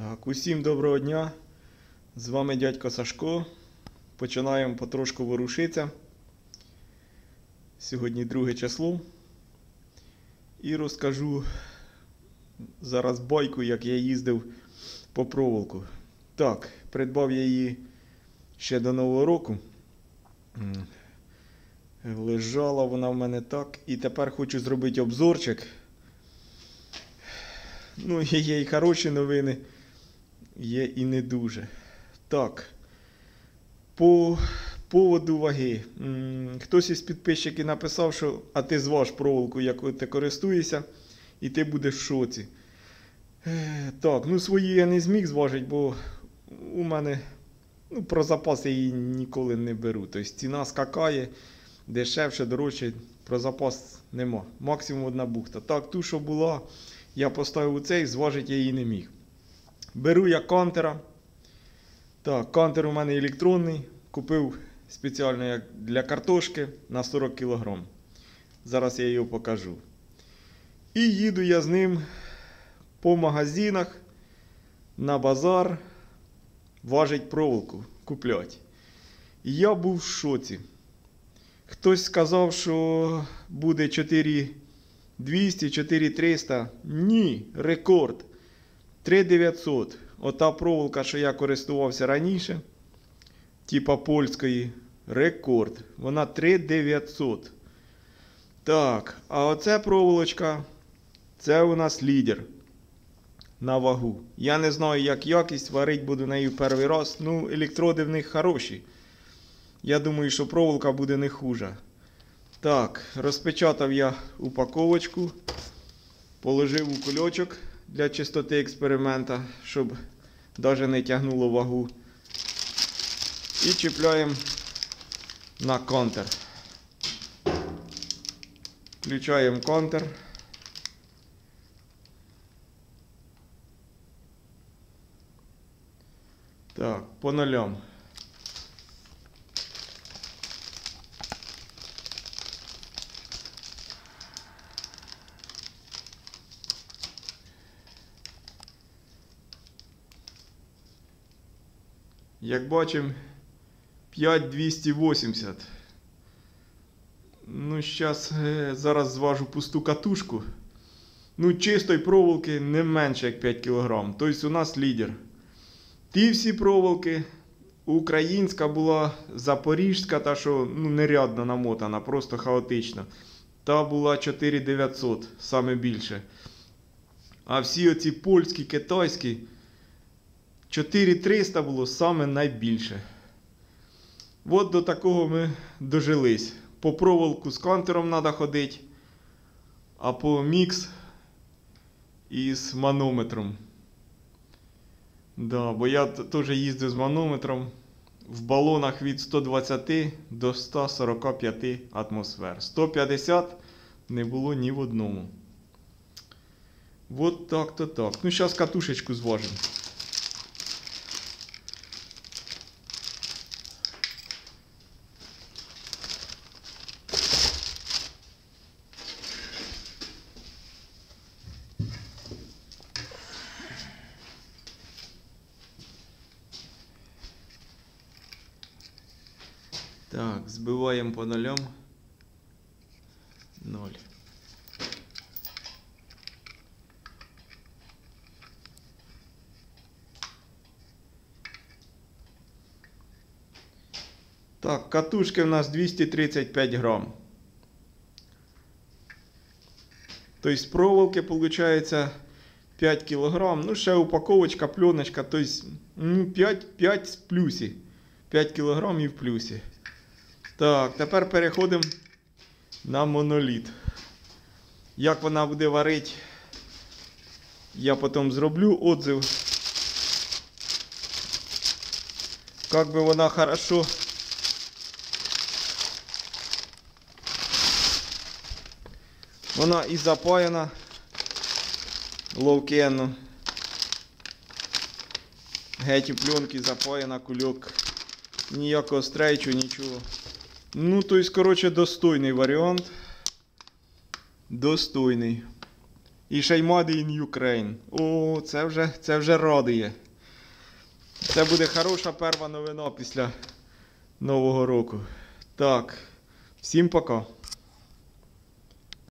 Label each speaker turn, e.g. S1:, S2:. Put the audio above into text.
S1: Так, усім доброго дня. З вами дядько Сашко. Починаємо потрошку ворушитися. Сьогодні друге число. І розкажу зараз байку, як я їздив по проволоку. Так, придбав я її ще до Нового року. Лежала вона в мене так. І тепер хочу зробити обзорчик. Ну, є і хороші новини, є і не дуже. Так. По поводу ваги. Хтось із підписчиків написав, що а ти зваж проволоку, якою ти користуєшся, і ти будеш в шоці. Е, Так, ну свої я не зміг зважити, бо у мене ну, про запас я її ніколи не беру. Тобто ціна скакає, дешевше, дорожче, про запас нема. Максимум одна бухта. Так, ту, що була, я поставив у цей, зважити я її не міг. Беру я кантера. Так, кантер у мене електронний. Купив спеціально для картошки на 40 кг. Зараз я його покажу. І їду я з ним по магазинах на базар важить проволоку куплять. І я був в шоці. Хтось сказав, що буде 4200, 4300. Ні, рекорд. 3900. Ота проволока, що я користувався раніше, типа польської, рекорд. Вона 3900. Так, а оце проволочка, це у нас лідер на вагу. Я не знаю, як якість, варить буду нею перший раз. Ну, електроди в них хороші. Я думаю, що проволока буде не хуже. Так, розпечатав я упаковочку, положив у кульочок для чистоти експеримента, щоб навіть не тягнуло вагу. І чіпляємо на контер. Включаємо контер. Так, по нулям. Як бачимо, 5280. Ну, щас, е, зараз зважу пусту катушку. Ну, чистої проволоки не менше як 5 кг. Тобто у нас лідер. Ті всі проволоки. Українська була запоріжська, та що ну, нерядно намотана, просто хаотично. Та була 4900, саме більше. А всі оці польські, китайські 4300 було саме найбільше. От до такого ми дожились. По проволоку з кантером треба ходити, а по мікс із манометром. Да, бо я теж їздив з манометром в балонах від 120 до 145 атмосфер. 150 не було ні в одному. Вот так-то так. Ну, зараз катушечку зважимо. Так, збиваємо по нулям. Ноль. Так, катушки у нас 235 грам. Тобто з проволоки виходить 5 кілограм. Ну, ще упаковочка, пленочка, тобто ну, 5, 5 в плюсі. 5 кілограм і в плюсі. Так, тепер переходимо на моноліт. Як вона буде варити, я потім зроблю отзыв. Как би вона хорошо. Вона і запаяна ловкенно. Геть у пленки запаяна кульок. Ніякого стрейчу, нічого. Ну, то есть, короче, достойний варіант. Достойний. І ще й Made in Ukraine. О, це вже, це вже радує. Це буде хороша перша новина після Нового року. Так, всім пока.